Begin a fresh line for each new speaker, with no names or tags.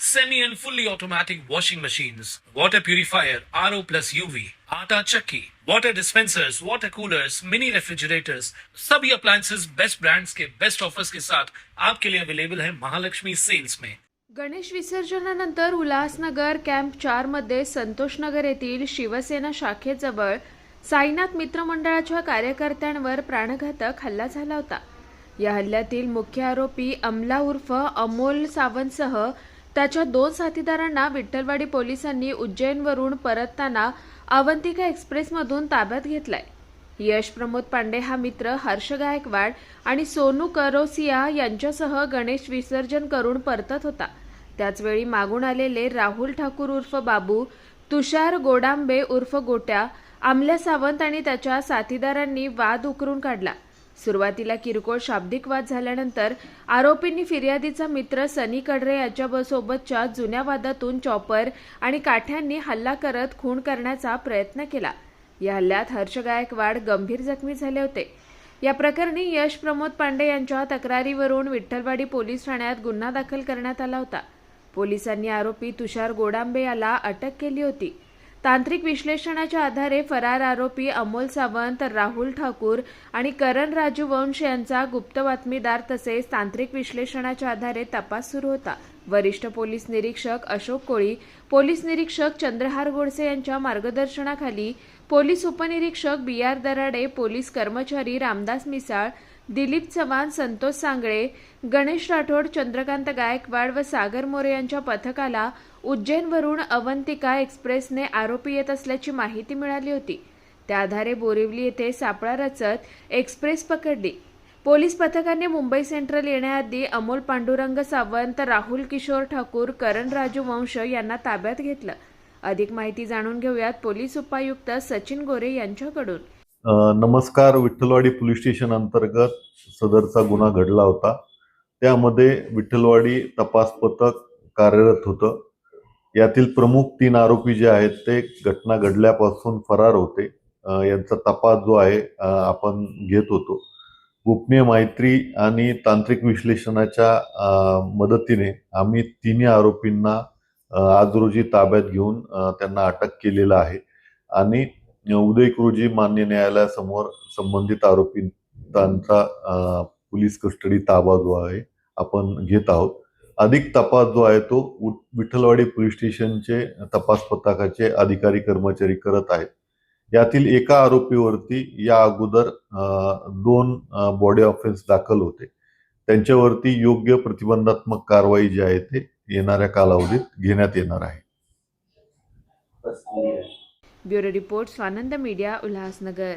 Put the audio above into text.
semi and fully automatic washing machines, water purifier, RO plus UV, आटा चक्की, water dispensers, water coolers, mini refrigerators, सभी appliances best brands के best offers के साथ आपके लिए अवेलेबल है महालक्ष्मी सेल्स में
गणेश विसर्जनानंतर उल्हासनगर कॅम्प चारमध्ये संतोष संतोषनगर येथील शिवसेना शाखेजवळ साईनाथ मित्रमंडळाच्या कार्यकर्त्यांवर प्राणघातक हल्ला झाला होता. या हल्ल्यातील मुख्य आरोपी अमला उर्फ अमोल सावंतसह त्याच्या दोन साथीदारांना विठ्ठलवाडी पोलिसांनी उज्जैनवरून परतताना अवंतिका एक्सप्रेसमधून ताब्यात घेतलाय. यश प्रमोद पांडे हा मित्र हर्ष गायकवाड आणि सोनू करोसिया यांच्यासह गणेश विसर्जन करून परतत होता. त्याचवेळी मागून आलेले राहुल ठाकूर उर्फ बाबू तुषार गोडांबे उर्फ गोट्या आमल्या सावंत आणि त्याच्या साथीदारांनी वाद उकरून काढला. सुरुवातीला किरकोळ शाब्दिक वाद झाल्यानंतर आरोपींनी फिर्यादीचा मित्र सनी कडरे याच्यासोबतच्या जुन्या वादातून चॉपर आणि काठ्यांनी हल्ला करत खून करण्याचा प्रयत्न केला. या हल्ल्यात हर्ष गायकवाड गंभीर जखमी झाले होते. या प्रकरणी यश प्रमोद पांडे यांच्या तक्रारीवरून विठ्ठलवाडी पोलीस ठाण्यात गुन्हा दाखल करण्यात आला होता. पोलिसांनी आरोपी तुषार गोडांबे याला अटक केली होती. तांत्रिक विश्लेषणाच्या आधारे फरार आरोपी अमोल सावंत राहुल ठाकूर आणि करण राजू वंश यांचा गुप्त बातमीदार तसेच तांत्रिक विश्लेषणाच्या आधारे तपास सुरू होता. वरिष्ठ पोलीस निरीक्षक अशोक कोळी पोलीस निरीक्षक चंद्रहार गोडसे यांच्या मार्गदर्शनाखाली पोलीस उपनिरीक्षक बी आर दराडे पोलीस कर्मचारी रामदास मिसाळ दिलीप चव्हाण संतोष सांगळे गणेश राठोड चंद्रकांत गायकवाड व सागर मोरे यांच्या पथकाला उज्जैनवरून अवंतिका एक्सप्रेसने आरोपी येत असल्याची माहिती मिळाली होती. त्या आधारे बोरिवली येथे सापळा रचत एक्सप्रेस पकडली. पोलीस पथकाने मुंबई सेंट्रल येण्याआधी अमोल पांडुरंग सावंत राहुल किशोर ठाकूर करण राजू वंश यांना ताब्यात घेतलं. अधिक माहिती जाणून घेऊयात पोलीस उपायुक्त सचिन गोरे यांच्याकडून.
नमस्कार. विठ्ठलवाडी पोलीस स्टेशन अंतर्गत सदरचा गुन्हा घडला होता. त्यामध्ये विठ्ठलवाडी तपास पथक कार्यरत होतं. यातील प्रमुख तीन आरोपी जे आहेत ते घटना घडल्यापासून फरार होते. यांचा तपास जो आहे आपण घेत होतो. गोपनीय माहिती आणि तांत्रिक विश्लेषणाच्या मदतीने आम्ही तिन्ही आरोपींना आज रोजी ताब्यात घेऊन त्यांना अटक केलेलं आहे. आणि उदय रोजी मान्य न्यायालयासमोर संबंधित आरोपींचा पोलीस कस्टडी ताबा जो आहे आपण घेत आहोत. अधिक तपास जो आहे तो विठ्ठलवाडी पोलीस स्टेशनचे तपास पथकाचे अधिकारी कर्मचारी करत आहेत. यातील एका आरोपीवरती या अगोदर दोन बॉडी ऑफेन्स दाखल होते. त्यांच्यावरती योग्य प्रतिबंधात्मक कारवाई जी आहे ते येणाऱ्या कालावधीत घेण्यात येणार आहे.
Bureau report Swanand media Ulhasnagar.